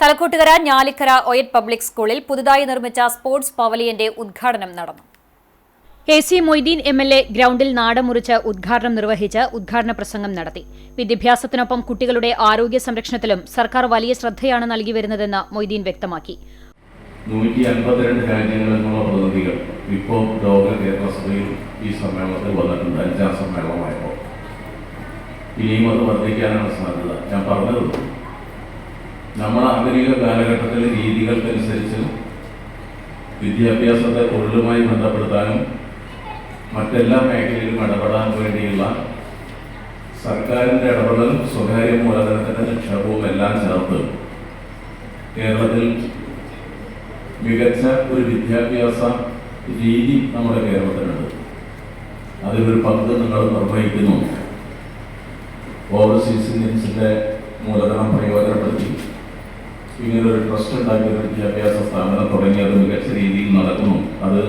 Thalakottukara ഞാലിക്കര ഒയറ്റ് public സ്കൂളിൽ പുതുതായി നിർമ്മിച്ച സ്പോർട്സ് പവലിയന്റെ ഉദ്ഘാടനം നടന്നു. A C Moideen M L A ഗ്രൌണ്ടിൽ നാടമുറിച്ച് ഉദ്ഘാടനം നിർവഹിച്ച് ഉദ്ഘാടന പ്രസംഗം നടത്തി. വിദ്യാഭ്യാസത്തിനൊപ്പം കുട്ടികളുടെ ആരോഗ്യ സംരക്ഷണത്തിലും സർക്കാർ വലിയ ശ്രദ്ധയാണ് നൽകി വരുന്നതെന്ന് മൊയ്തീൻ വ്യക്തമാക്കി. നൂറ്റി അൻപത്തിരണ്ട് പ്രതിനിധികൾ ഇപ്പോൾ ലോക ഈ സമ്മേളനത്തിൽ വന്നിട്ടുണ്ട്. അഞ്ചാം സമ്മേളനമായപ്പോൾ. ഇനിയും അത് വർദ്ധിക്കാനാണ് സാധ്യത. ഞാൻ നമ്മുടെ ആധുനിക കാലഘട്ടത്തിലെ രീതികൾക്കനുസരിച്ച് വിദ്യാഭ്യാസത്തെ തൊഴിലുമായി ബന്ധപ്പെടുത്താനും മറ്റെല്ലാ മേഖലയിലും ഇടപെടാൻ വേണ്ടിയുള്ള സർക്കാരിന്റെ ഇടപെടലും സ്വകാര്യ മൂലധനത്തിന്റെ നിക്ഷേപവും എല്ലാം ചേർത്ത് കേരളത്തിൽ മികച്ച ഒരു വിദ്യാഭ്യാസ രീതി നമ്മുടെ കേരളത്തിലുണ്ട് അതിലൊരു പങ്ക് നിങ്ങൾ നിർവഹിക്കുന്നു. ഓവർസീസ് ഇന്ത്യൻസിന്റെ മൂലധനം പ്രയോജനപ്പെടുത്തി. ഇങ്ങനൊരു ട്രസ്റ്റ് ഉണ്ടാക്കിയ ഒരു വിദ്യാഭ്യാസ സ്ഥാപനം തുടങ്ങി അത് മികച്ച രീതിയിൽ നടക്കുന്നു. അത്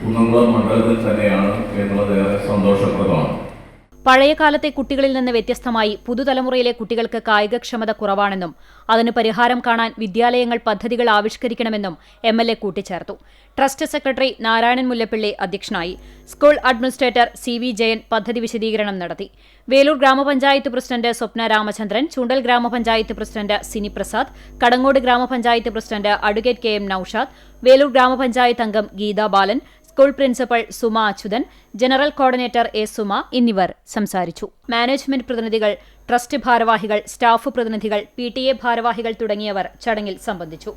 കുന്നംകുളം മണ്ഡലത്തിൽ തന്നെയാണ് എന്നുള്ളത് ഏറെ സന്തോഷപ്രദമാണ്. പഴയ കാലത്തെ കുട്ടികളിൽ നിന്ന് വ്യത്യസ്തമായി പുതുതലമുറയിലെ കുട്ടികൾക്ക് കായികക്ഷമത കുറവാണെന്നും അതിന് പരിഹാരം കാണാൻ വിദ്യാലയങ്ങൾ പദ്ധതികൾ ആവിഷ്കരിക്കണമെന്നും എം എൽ എ കൂട്ടിച്ചേർത്തു. ട്രസ്റ്റ് സെക്രട്ടറി നാരായണൻ മുല്ലപ്പള്ളി അധ്യക്ഷനായി. School administrator C V Jayan പദ്ധതി വിശദീകരണം നടത്തി. വേലൂർ ഗ്രാമപഞ്ചായത്ത് പ്രസിഡന്റ് സ്വപ്ന രാമചന്ദ്രൻ ചുണ്ടൽ ഗ്രാമപഞ്ചായത്ത് പ്രസിഡന്റ് സിനി പ്രസാദ് കടങ്ങോട് ഗ്രാമപഞ്ചായത്ത് president advocate K M Naushad Veloor ഗ്രാമപഞ്ചായത്ത് അംഗം Geetha Balan school principal Suma Achuthan general coordinator A Suma എന്നിവർ സംസാരിച്ചു. മാനേജ്മെന്റ് പ്രതിനിധികൾ ട്രസ്റ്റ് ഭാരവാഹികൾ സ്റ്റാഫ് പ്രതിനിധികൾ പി ഭാരവാഹികൾ തുടങ്ങിയവർ ചടങ്ങിൽ സംബന്ധിച്ചു.